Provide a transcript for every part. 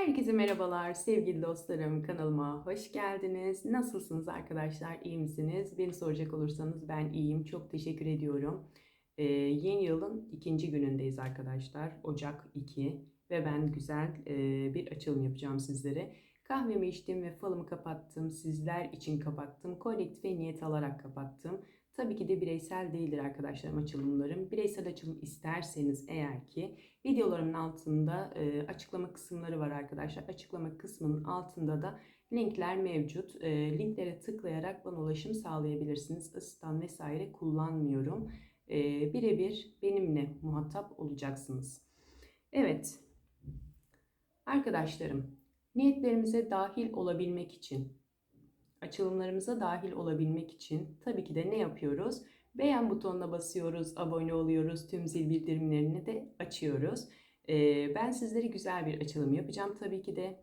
Herkese merhabalar sevgili dostlarım kanalıma hoş geldiniz. Nasılsınız arkadaşlar iyi misiniz? Beni soracak olursanız ben iyiyim çok teşekkür ediyorum. Ee, yeni yılın ikinci günündeyiz arkadaşlar Ocak 2 ve ben güzel e, bir açılım yapacağım sizlere. Kahvemi içtim ve falımı kapattım. Sizler için kapattım. Kolektif ve niyet alarak kapattım. Tabii ki de bireysel değildir arkadaşlarım açılımlarım. Bireysel açılım isterseniz eğer ki videolarımın altında e, açıklama kısımları var arkadaşlar. Açıklama kısmının altında da linkler mevcut. E, linklere tıklayarak bana ulaşım sağlayabilirsiniz. Asistan vesaire kullanmıyorum. E, Birebir benimle muhatap olacaksınız. Evet. Arkadaşlarım, niyetlerimize dahil olabilmek için açılımlarımıza dahil olabilmek için tabii ki de ne yapıyoruz? Beğen butonuna basıyoruz, abone oluyoruz, tüm zil bildirimlerini de açıyoruz. Ee, ben sizlere güzel bir açılım yapacağım tabii ki de.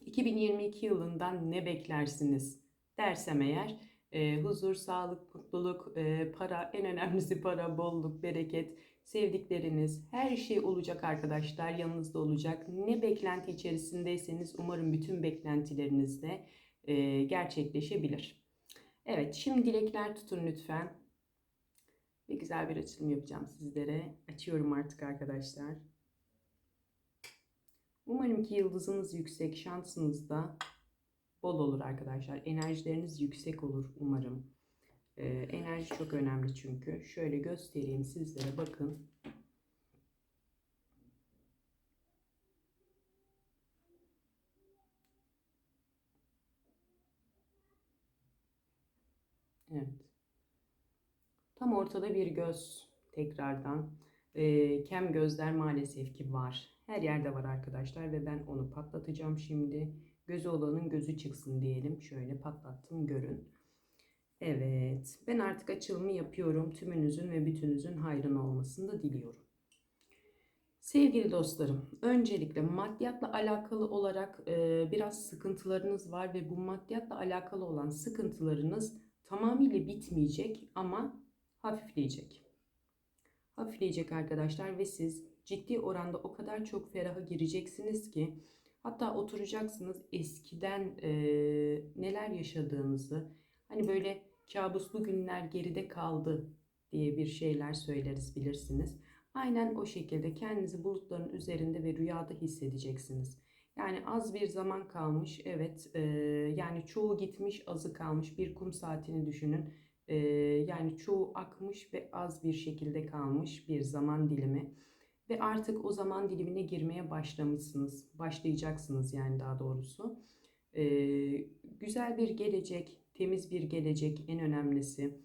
2022 yılından ne beklersiniz dersem eğer e, huzur, sağlık, mutluluk, e, para, en önemlisi para, bolluk, bereket, sevdikleriniz, her şey olacak arkadaşlar, yanınızda olacak. Ne beklenti içerisindeyseniz umarım bütün beklentilerinizde e, gerçekleşebilir. Evet, şimdi dilekler tutun lütfen. Ve güzel bir açılım yapacağım sizlere. Açıyorum artık arkadaşlar. Umarım ki yıldızınız yüksek, şansınız da bol olur arkadaşlar. Enerjileriniz yüksek olur umarım. Ee, enerji çok önemli çünkü. Şöyle göstereyim sizlere bakın. Evet. Tam ortada bir göz tekrardan. E, kem gözler maalesef ki var. Her yerde var arkadaşlar ve ben onu patlatacağım şimdi. Gözü olanın gözü çıksın diyelim. Şöyle patlattım görün. Evet. Ben artık açılımı yapıyorum. Tümünüzün ve bütünüzün hayrına olmasını da diliyorum. Sevgili dostlarım, öncelikle maddiyatla alakalı olarak e, biraz sıkıntılarınız var ve bu maddiyatla alakalı olan sıkıntılarınız tamamıyla bitmeyecek ama hafifleyecek. Hafifleyecek arkadaşlar ve siz ciddi oranda o kadar çok feraha gireceksiniz ki hatta oturacaksınız eskiden e, neler yaşadığınızı hani böyle kabuslu günler geride kaldı diye bir şeyler söyleriz bilirsiniz. Aynen o şekilde kendinizi bulutların üzerinde ve rüyada hissedeceksiniz. Yani az bir zaman kalmış. Evet. E, yani çoğu gitmiş, azı kalmış. Bir kum saatini düşünün. Yani çoğu akmış ve az bir şekilde kalmış bir zaman dilimi. Ve artık o zaman dilimine girmeye başlamışsınız. Başlayacaksınız yani daha doğrusu. Güzel bir gelecek, temiz bir gelecek en önemlisi.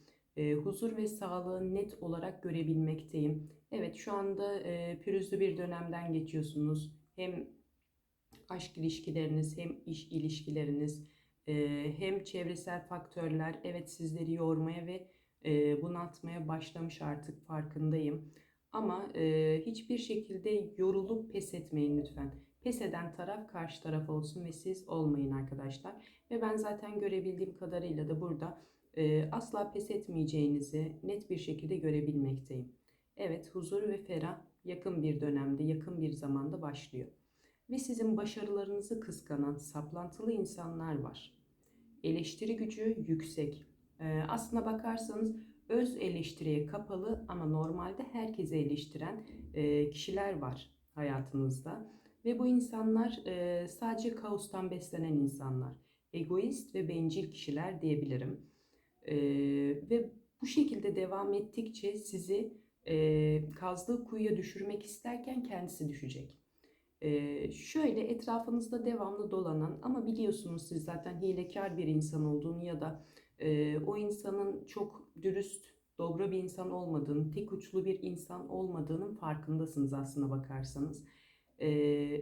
Huzur ve sağlığı net olarak görebilmekteyim. Evet şu anda e, pürüzlü bir dönemden geçiyorsunuz. Hem aşk ilişkileriniz hem iş ilişkileriniz hem çevresel faktörler evet sizleri yormaya ve bunaltmaya başlamış artık farkındayım. Ama hiçbir şekilde yorulup pes etmeyin lütfen. Pes eden taraf karşı taraf olsun ve siz olmayın arkadaşlar. Ve ben zaten görebildiğim kadarıyla da burada asla pes etmeyeceğinizi net bir şekilde görebilmekteyim. Evet huzur ve ferah yakın bir dönemde, yakın bir zamanda başlıyor ve sizin başarılarınızı kıskanan saplantılı insanlar var. Eleştiri gücü yüksek. Ee, aslına bakarsanız öz eleştiriye kapalı ama normalde herkese eleştiren e, kişiler var hayatınızda. Ve bu insanlar e, sadece kaostan beslenen insanlar. Egoist ve bencil kişiler diyebilirim. E, ve bu şekilde devam ettikçe sizi e, kazdığı kuyuya düşürmek isterken kendisi düşecek. Ee, şöyle etrafınızda devamlı dolanan ama biliyorsunuz siz zaten hilekar bir insan olduğunu ya da e, o insanın çok dürüst, dobra bir insan olmadığını, tek uçlu bir insan olmadığının farkındasınız aslına bakarsanız. Ee,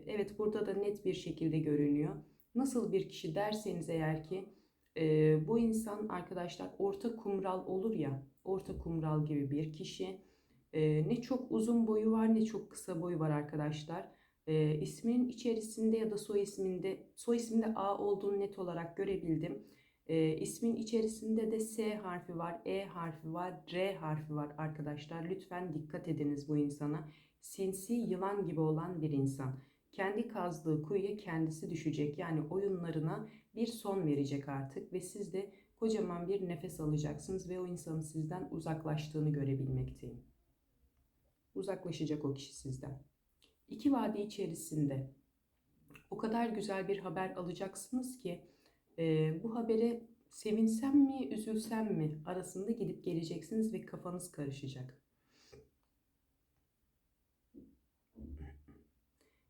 evet burada da net bir şekilde görünüyor. Nasıl bir kişi derseniz eğer ki e, bu insan arkadaşlar orta kumral olur ya, orta kumral gibi bir kişi. E, ne çok uzun boyu var ne çok kısa boyu var arkadaşlar e, ismin içerisinde ya da soy isminde soy isminde A olduğunu net olarak görebildim. E, ismin içerisinde de S harfi var, E harfi var, R harfi var arkadaşlar. Lütfen dikkat ediniz bu insana. Sinsi yılan gibi olan bir insan. kendi kazdığı kuyuya kendisi düşecek. Yani oyunlarına bir son verecek artık ve siz de kocaman bir nefes alacaksınız ve o insanın sizden uzaklaştığını görebilmekteyim. Uzaklaşacak o kişi sizden. İki vade içerisinde o kadar güzel bir haber alacaksınız ki e, bu habere sevinsem mi, üzülsem mi arasında gidip geleceksiniz ve kafanız karışacak.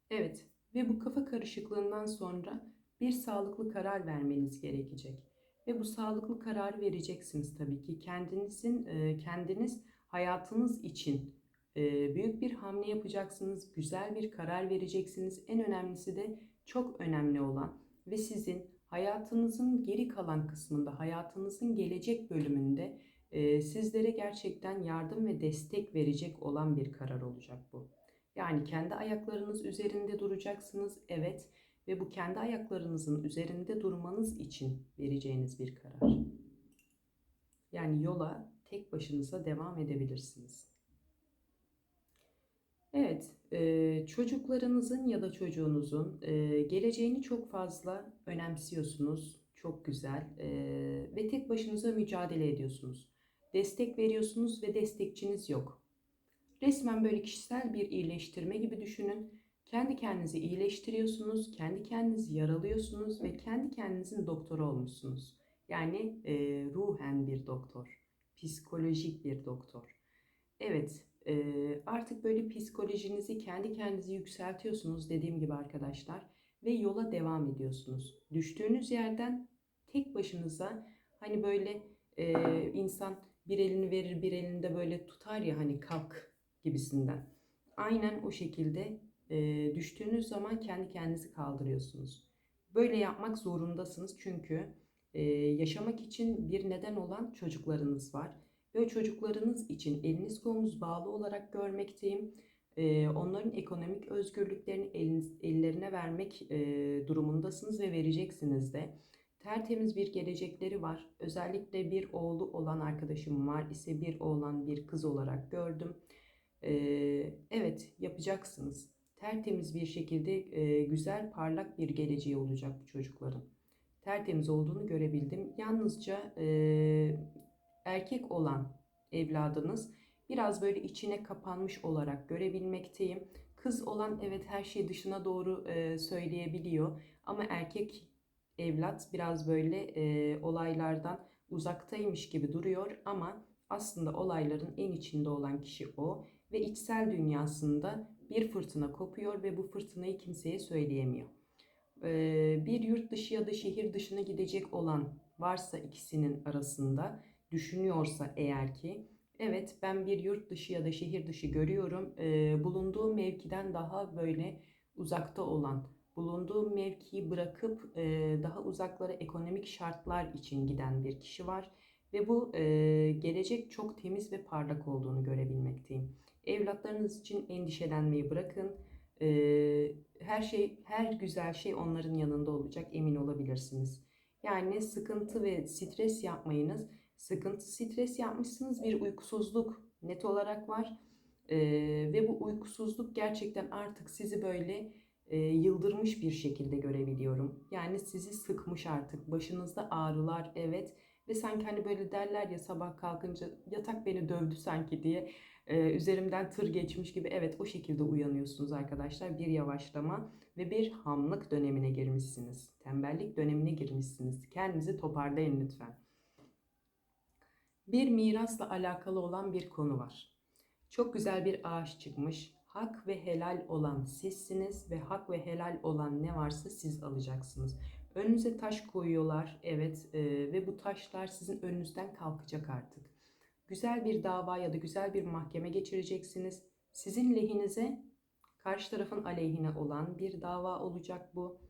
Evet ve bu kafa karışıklığından sonra bir sağlıklı karar vermeniz gerekecek. Ve bu sağlıklı kararı vereceksiniz tabii ki. Kendinizin, e, kendiniz hayatınız için büyük bir hamle yapacaksınız. Güzel bir karar vereceksiniz. En önemlisi de çok önemli olan ve sizin hayatınızın geri kalan kısmında, hayatınızın gelecek bölümünde e, sizlere gerçekten yardım ve destek verecek olan bir karar olacak bu. Yani kendi ayaklarınız üzerinde duracaksınız, evet ve bu kendi ayaklarınızın üzerinde durmanız için vereceğiniz bir karar. Yani yola tek başınıza devam edebilirsiniz. Evet, çocuklarınızın ya da çocuğunuzun geleceğini çok fazla önemsiyorsunuz. Çok güzel ve tek başınıza mücadele ediyorsunuz. Destek veriyorsunuz ve destekçiniz yok. Resmen böyle kişisel bir iyileştirme gibi düşünün. Kendi kendinizi iyileştiriyorsunuz, kendi kendinizi yaralıyorsunuz ve kendi kendinizin doktoru olmuşsunuz. Yani e, ruhen bir doktor, psikolojik bir doktor. Evet, artık böyle psikolojinizi kendi kendinizi yükseltiyorsunuz dediğim gibi arkadaşlar ve yola devam ediyorsunuz. Düştüğünüz yerden tek başınıza hani böyle e, insan bir elini verir bir elinde böyle tutar ya hani kalk gibisinden. Aynen o şekilde e, düştüğünüz zaman kendi kendinizi kaldırıyorsunuz. Böyle yapmak zorundasınız çünkü e, yaşamak için bir neden olan çocuklarınız var. Ve çocuklarınız için eliniz kolunuz bağlı olarak görmekteyim. Onların ekonomik özgürlüklerini eliniz, ellerine vermek durumundasınız ve vereceksiniz de. Tertemiz bir gelecekleri var. Özellikle bir oğlu olan arkadaşım var ise bir oğlan bir kız olarak gördüm. Evet yapacaksınız. Tertemiz bir şekilde güzel parlak bir geleceği olacak bu çocukların. Tertemiz olduğunu görebildim. Yalnızca erkek olan evladınız biraz böyle içine kapanmış olarak görebilmekteyim. Kız olan evet her şeyi dışına doğru e, söyleyebiliyor ama erkek evlat biraz böyle e, olaylardan uzaktaymış gibi duruyor ama aslında olayların en içinde olan kişi o ve içsel dünyasında bir fırtına kopuyor ve bu fırtınayı kimseye söyleyemiyor. Ee, bir yurt dışı ya da şehir dışına gidecek olan varsa ikisinin arasında düşünüyorsa eğer ki evet ben bir yurt dışı ya da şehir dışı görüyorum ee, bulunduğu mevkiden daha böyle uzakta olan bulunduğu mevkiyi bırakıp e, daha uzaklara ekonomik şartlar için giden bir kişi var ve bu e, gelecek çok temiz ve parlak olduğunu görebilmekteyim. Evlatlarınız için endişelenmeyi bırakın. Ee, her şey, her güzel şey onların yanında olacak emin olabilirsiniz. Yani sıkıntı ve stres yapmayınız. Sıkıntı, stres yapmışsınız bir uykusuzluk net olarak var. Ee, ve bu uykusuzluk gerçekten artık sizi böyle e, yıldırmış bir şekilde görebiliyorum. Yani sizi sıkmış artık. Başınızda ağrılar evet. Ve sanki hani böyle derler ya sabah kalkınca yatak beni dövdü sanki diye e, üzerimden tır geçmiş gibi evet o şekilde uyanıyorsunuz arkadaşlar. Bir yavaşlama ve bir hamlık dönemine girmişsiniz. Tembellik dönemine girmişsiniz. Kendinizi toparlayın lütfen. Bir mirasla alakalı olan bir konu var. Çok güzel bir ağaç çıkmış. Hak ve helal olan sizsiniz ve hak ve helal olan ne varsa siz alacaksınız. Önünüze taş koyuyorlar evet e, ve bu taşlar sizin önünüzden kalkacak artık güzel bir dava ya da güzel bir mahkeme geçireceksiniz. Sizin lehinize karşı tarafın aleyhine olan bir dava olacak bu.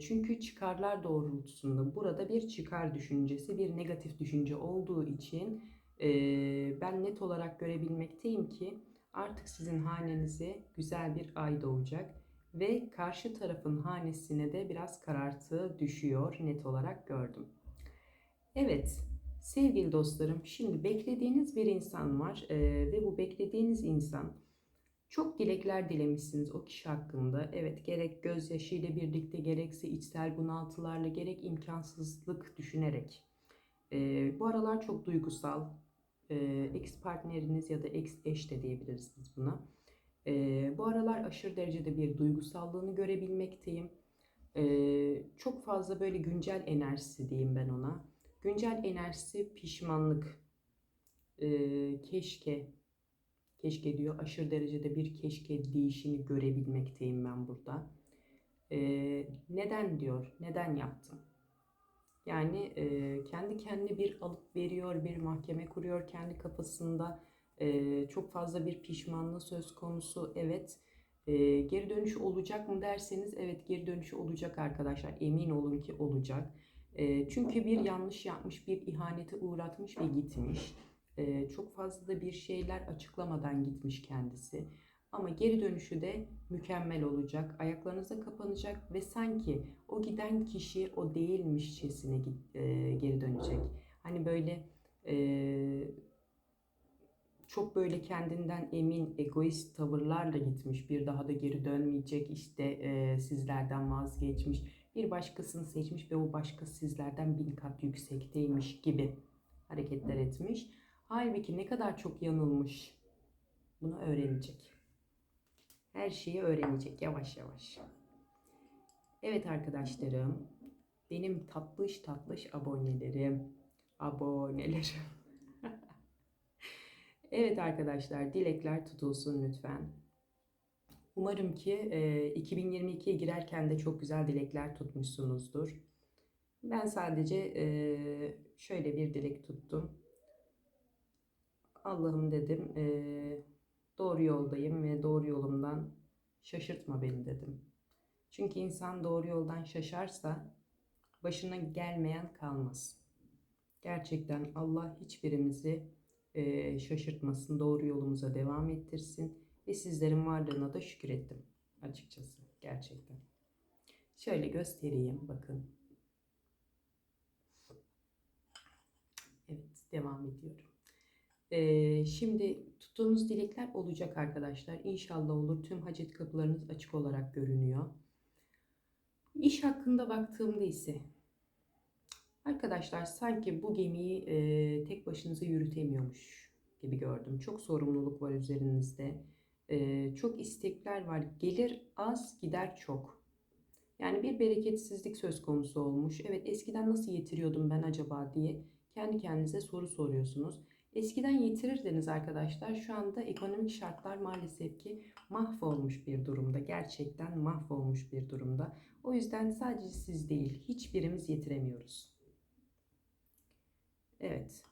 Çünkü çıkarlar doğrultusunda burada bir çıkar düşüncesi, bir negatif düşünce olduğu için ben net olarak görebilmekteyim ki artık sizin hanenize güzel bir ay doğacak ve karşı tarafın hanesine de biraz karartı düşüyor net olarak gördüm. Evet, Sevgili dostlarım, şimdi beklediğiniz bir insan var ve bu beklediğiniz insan Çok dilekler dilemişsiniz o kişi hakkında. Evet gerek gözyaşıyla birlikte gerekse içsel bunaltılarla gerek imkansızlık düşünerek. Ee, bu aralar çok duygusal. Ee, ex partneriniz ya da ex eş de diyebiliriz biz buna. Ee, bu aralar aşırı derecede bir duygusallığını görebilmekteyim. Ee, çok fazla böyle güncel enerjisi diyeyim ben ona. Güncel enerjisi pişmanlık, ee, keşke, keşke diyor aşırı derecede bir keşke değişini görebilmekteyim ben burada. Ee, neden diyor, neden yaptım? Yani e, kendi kendine bir alıp veriyor, bir mahkeme kuruyor kendi kafasında. E, çok fazla bir pişmanlığı söz konusu. Evet. E, geri dönüş olacak mı derseniz evet geri dönüşü olacak arkadaşlar. Emin olun ki olacak. E, çünkü bir yanlış yapmış, bir ihanete uğratmış ve gitmiş. E, çok fazla da bir şeyler açıklamadan gitmiş kendisi. Ama geri dönüşü de mükemmel olacak. Ayaklarınıza kapanacak ve sanki o giden kişi o değilmişçesine e, geri dönecek. Hani böyle e, çok böyle kendinden emin, egoist tavırlarla gitmiş. Bir daha da geri dönmeyecek. işte e, sizlerden vazgeçmiş. Bir başkasını seçmiş ve o başka sizlerden bin kat yüksekteymiş gibi hareketler etmiş. Halbuki ne kadar çok yanılmış. Bunu öğrenecek. Her şeyi öğrenecek yavaş yavaş. Evet arkadaşlarım, benim tatlış tatlış abonelerim, abonelerim. evet arkadaşlar, dilekler tutulsun lütfen. Umarım ki e, 2022'ye girerken de çok güzel dilekler tutmuşsunuzdur. Ben sadece e, şöyle bir dilek tuttum. Allah'ım dedim, e, doğru yoldayım ve doğru yolumdan şaşırtma beni dedim. Çünkü insan doğru yoldan şaşarsa başına gelmeyen kalmaz. Gerçekten Allah hiçbirimizi e, şaşırtmasın, doğru yolumuza devam ettirsin ve sizlerin varlığına da şükür ettim açıkçası gerçekten. Şöyle göstereyim bakın. Evet devam ediyorum. Ee, şimdi tuttuğunuz dilekler olacak arkadaşlar. İnşallah olur. Tüm hacet kapılarınız açık olarak görünüyor. İş hakkında baktığımda ise arkadaşlar sanki bu gemiyi e, tek başınıza yürütemiyormuş gibi gördüm. Çok sorumluluk var üzerinizde. E, çok istekler var. Gelir az gider çok. Yani bir bereketsizlik söz konusu olmuş. Evet eskiden nasıl yetiriyordum ben acaba diye kendi kendinize soru soruyorsunuz. Eskiden yitirirdiniz arkadaşlar. Şu anda ekonomik şartlar maalesef ki mahvolmuş bir durumda. Gerçekten mahvolmuş bir durumda. O yüzden sadece siz değil, hiçbirimiz yetiremiyoruz. Evet.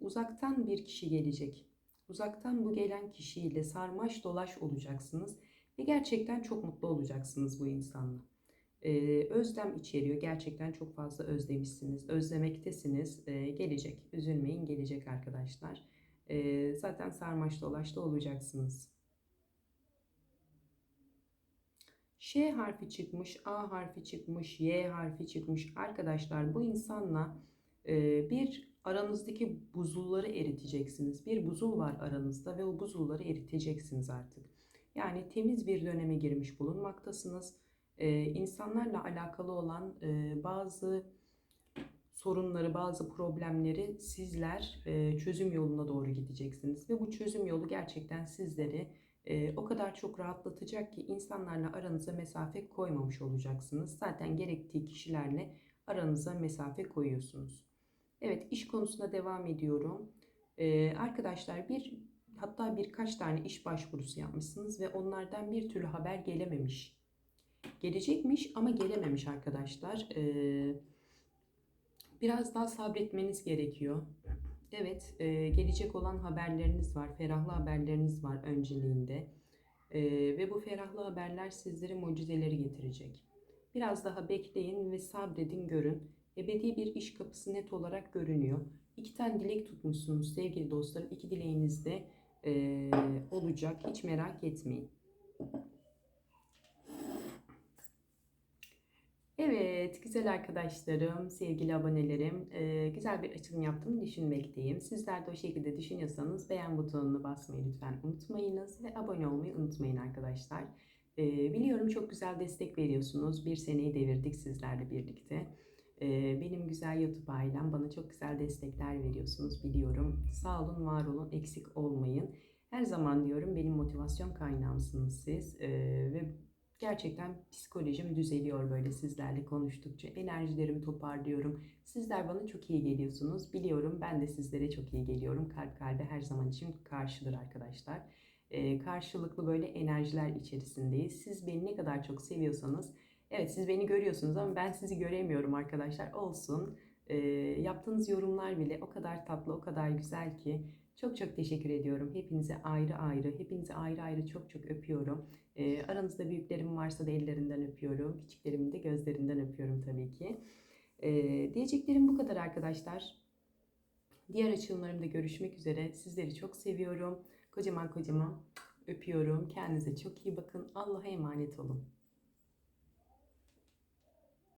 Uzaktan bir kişi gelecek. Uzaktan bu gelen kişiyle sarmaş dolaş olacaksınız ve gerçekten çok mutlu olacaksınız bu insanla. Ee, özlem içeriyor. Gerçekten çok fazla özlemişsiniz. Özlemektesiniz. Ee, gelecek. Üzülmeyin gelecek arkadaşlar. Ee, zaten sarmaş dolaşta olacaksınız. Ş harfi çıkmış, A harfi çıkmış, Y harfi çıkmış. Arkadaşlar bu insanla e, bir aranızdaki buzulları eriteceksiniz. Bir buzul var aranızda ve o buzulları eriteceksiniz artık. Yani temiz bir döneme girmiş bulunmaktasınız e, insanlarla alakalı olan e, bazı sorunları, bazı problemleri sizler e, çözüm yoluna doğru gideceksiniz. Ve bu çözüm yolu gerçekten sizleri e, o kadar çok rahatlatacak ki insanlarla aranıza mesafe koymamış olacaksınız. Zaten gerektiği kişilerle aranıza mesafe koyuyorsunuz. Evet iş konusuna devam ediyorum. E, arkadaşlar bir hatta birkaç tane iş başvurusu yapmışsınız ve onlardan bir türlü haber gelememiş Gelecekmiş ama gelememiş arkadaşlar. Ee, biraz daha sabretmeniz gerekiyor. Evet, e, gelecek olan haberleriniz var, ferahlı haberleriniz var önceliğinde. E, ve bu ferahlı haberler sizlere mucizeleri getirecek. Biraz daha bekleyin ve sabredin görün. Ebedi bir iş kapısı net olarak görünüyor. İki tane dilek tutmuşsunuz sevgili dostlarım. İki dileğiniz de e, olacak. Hiç merak etmeyin. Evet, güzel arkadaşlarım, sevgili abonelerim, güzel bir açılım yaptığımı düşünmekteyim. Sizler de o şekilde düşünüyorsanız beğen butonuna basmayı lütfen unutmayınız ve abone olmayı unutmayın arkadaşlar. Biliyorum çok güzel destek veriyorsunuz. Bir seneyi devirdik sizlerle birlikte. Benim güzel YouTube ailem bana çok güzel destekler veriyorsunuz biliyorum. Sağ olun, var olun, eksik olmayın. Her zaman diyorum benim motivasyon kaynağımsınız siz ve Gerçekten psikolojim düzeliyor böyle sizlerle konuştukça. Enerjilerimi toparlıyorum. Sizler bana çok iyi geliyorsunuz. Biliyorum ben de sizlere çok iyi geliyorum. Kalp kalbe her zaman için karşıdır arkadaşlar. Ee, karşılıklı böyle enerjiler içerisindeyiz. Siz beni ne kadar çok seviyorsanız, evet siz beni görüyorsunuz ama ben sizi göremiyorum arkadaşlar. Olsun. Ee, yaptığınız yorumlar bile o kadar tatlı, o kadar güzel ki. Çok çok teşekkür ediyorum. Hepinize ayrı ayrı, hepinize ayrı ayrı çok çok öpüyorum. E, aranızda büyüklerim varsa da ellerinden öpüyorum. Küçüklerimin de gözlerinden öpüyorum tabii ki. E, diyeceklerim bu kadar arkadaşlar. Diğer açılımlarımda görüşmek üzere. Sizleri çok seviyorum. Kocaman kocaman öpüyorum. Kendinize çok iyi bakın. Allah'a emanet olun.